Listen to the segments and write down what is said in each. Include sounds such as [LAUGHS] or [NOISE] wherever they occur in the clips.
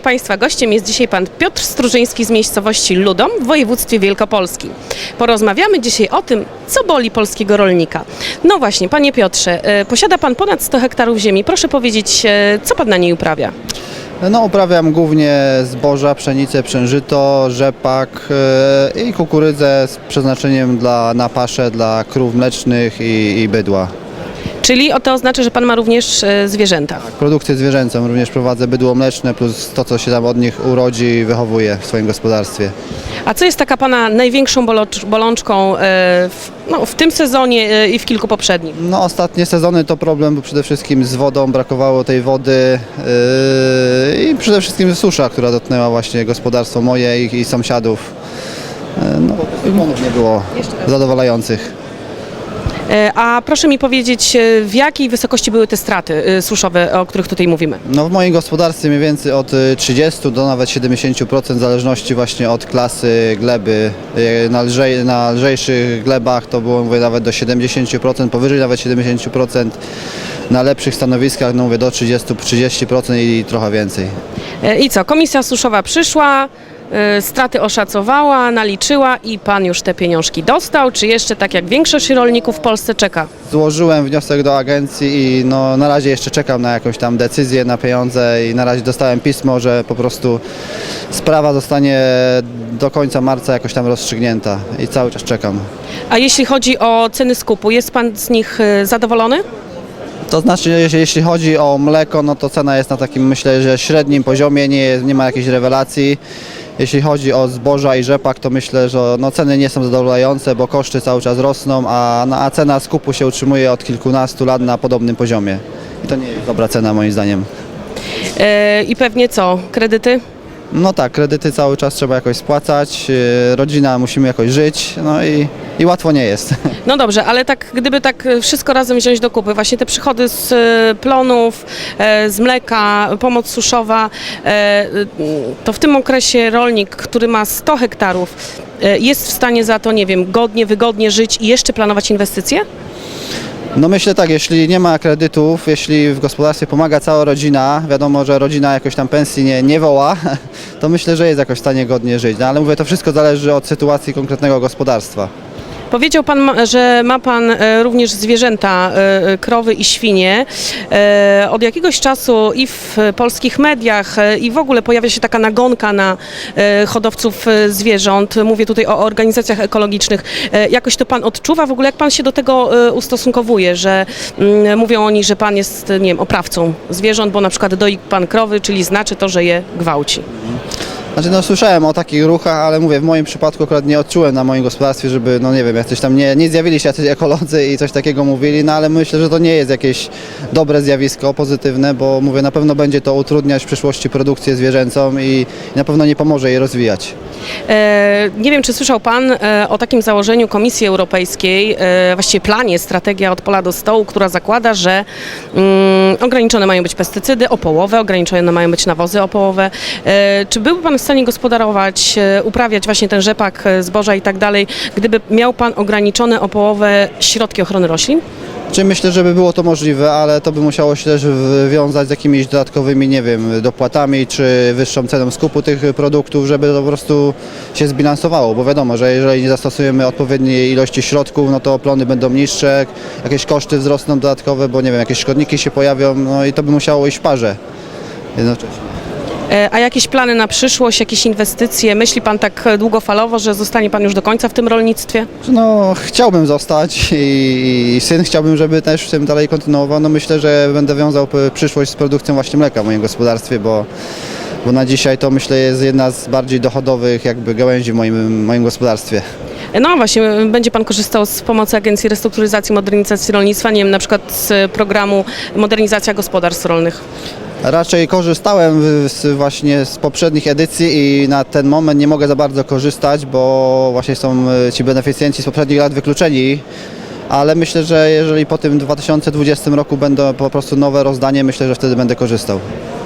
Państwa gościem jest dzisiaj Pan Piotr Strużyński z miejscowości Ludom w województwie wielkopolskim. Porozmawiamy dzisiaj o tym, co boli polskiego rolnika. No właśnie, Panie Piotrze, e, posiada Pan ponad 100 hektarów ziemi. Proszę powiedzieć, e, co Pan na niej uprawia? No uprawiam głównie zboża, pszenicę, przężyto, rzepak e, i kukurydzę z przeznaczeniem dla, na paszę dla krów mlecznych i, i bydła. Czyli o to oznacza, że Pan ma również e, zwierzęta. Produkcję zwierzęcą również prowadzę bydło mleczne plus to, co się tam od nich urodzi i wychowuje w swoim gospodarstwie. A co jest taka Pana największą bolocz- bolączką e, w, no, w tym sezonie e, i w kilku poprzednich? No ostatnie sezony to problem, bo przede wszystkim z wodą, brakowało tej wody yy, i przede wszystkim susza, która dotknęła właśnie gospodarstwo moje i, i sąsiadów. Yy, No, nie było zadowalających. E, A proszę mi powiedzieć, e, w jakiej wysokości były te straty e, suszowe, o których tutaj mówimy? No w moim gospodarstwie mniej więcej od y, 30 do nawet 70% w zależności właśnie od klasy gleby. Na, lżej, na lżejszych glebach to było mówię, nawet do 70%, powyżej nawet 70%. Na lepszych stanowiskach no mówię do 30-30% i trochę więcej. I co, komisja suszowa przyszła, straty oszacowała, naliczyła i pan już te pieniążki dostał, czy jeszcze tak jak większość rolników w Polsce czeka? Złożyłem wniosek do agencji i no, na razie jeszcze czekam na jakąś tam decyzję, na pieniądze i na razie dostałem pismo, że po prostu sprawa zostanie do końca marca jakoś tam rozstrzygnięta i cały czas czekam. A jeśli chodzi o ceny skupu, jest pan z nich e, zadowolony? To znaczy, jeśli, jeśli chodzi o mleko, no to cena jest na takim, myślę, że średnim poziomie, nie, jest- nie ma jakiejś rewelacji. Jeśli chodzi o zboża i rzepak, to myślę, że no, ceny nie są zadowalające, bo koszty cały czas rosną, a, no, a cena skupu się utrzymuje od kilkunastu lat na podobnym poziomie. I to nie jest dobra cena moim zdaniem. E, I pewnie co, kredyty? No tak, kredyty cały czas trzeba jakoś spłacać, yy, rodzina musimy jakoś żyć, no i, i łatwo nie jest. [LAUGHS] No dobrze, ale tak gdyby tak e, wszystko razem wziąć do kupy, właśnie te przychody z e, plonów, z mleka, pomoc suszowa, to w tym okresie rolnik, który ma 100 hektarów, jest w stanie za to, nie wiem, godnie, wygodnie żyć i jeszcze planować inwestycje? No myślę tak, jeśli nie ma kredytów, jeśli w gospodarstwie pomaga cała rodzina, wiadomo, że rodzina jakoś tam pensji nie, nie woła, [LAUGHS] to myślę, że jest jakoś w stanie godnie żyć. No ale mówię, to wszystko zależy od sytuacji konkretnego gospodarstwa. Powiedział Pan, że ma Pan e, również zwierzęta, e, e, krowy i świnie. Od jakiegoś czasu i w polskich mediach i w ogóle pojawia się taka nagonka na hodowców zwierząt. Mówię tutaj o organizacjach ekologicznych. Jakoś to Pan odczuwa? W ogóle jak Pan się do tego ustosunkowuje, że mm, mówią oni, że Pan jest, nie wiem, oprawcą zwierząt, bo na przykład doi Pan krowy, czyli znaczy to, że je gwałci. Znaczy no słyszałem o takich ruchach, ale mówię, w moim przypadku akurat nie odczułem na moim gospodarstwie, żeby, no nie wiem, jacyś tam nie, nie zjawili się jacyś ekolodzy i coś takiego mówili, no ale myślę, że to nie jest jakieś dobre zjawisko, pozytywne, bo mówię, na pewno będzie to utrudniać w przyszłości produkcję zwierzęcą i na pewno nie pomoże jej rozwijać. E, Nie wiem, czy słyszał Pan e, o takim założeniu Komisji Europejskiej, e, właściwie planie Strategia od pola do stołu, która zakłada, że mm, ograniczone mają być pestycydy o połowę, ograniczone mają być nawozy o połowę. E, Czy byłby Pan w stanie gospodarować, e, uprawiać właśnie ten rzepak, e, zboża i tak dalej, gdyby miał Pan ograniczone o połowę środki ochrony roślin? Czy myślę, żeby było to możliwe, ale to by musiało się też wiązać z jakimiś dodatkowymi, nie wiem, dopłatami czy wyższą ceną skupu tych produktów, żeby to po prostu się zbilansowało, bo wiadomo, że jeżeli nie zastosujemy odpowiedniej ilości środków, no to plony będą niższe, jakieś koszty wzrosną dodatkowe, bo nie wiem, jakieś szkodniki się pojawią, no i to by musiało iść w parze jednocześnie. E, A jakieś plany na przyszłość, jakieś inwestycje? Myśli Pan tak e, długofalowo, że zostanie Pan już do końca w tym rolnictwie? No, chciałbym zostać i, i syn chciałbym, żeby też w tym dalej kontynuował. No myślę, że będę wiązał przyszłość z produkcją właśnie mleka w moim gospodarstwie, bo, bo na dzisiaj to myślę jest jedna z bardziej dochodowych jakby gałęzi w moim, moim gospodarstwie. No właśnie, będzie Pan korzystał z pomocy Agencji Restrukturyzacji i Modernizacji Rolnictwa, nie wiem, na przykład z programu Modernizacja Gospodarstw Rolnych. Raczej korzystałem z, właśnie z poprzednich edycji i na ten moment nie mogę za bardzo korzystać, bo właśnie są e, ci beneficjenci z poprzednich lat wykluczeni. Ale myślę, że jeżeli po tym 2020 roku będą po prostu nowe rozdanie, myślę, że wtedy będę korzystał.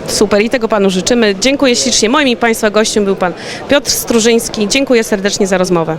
Super i tego Panu życzymy. Dziękuję ślicznie. Moim i Państwa gościem był Pan Piotr Strużyński. Dziękuję serdecznie za rozmowę.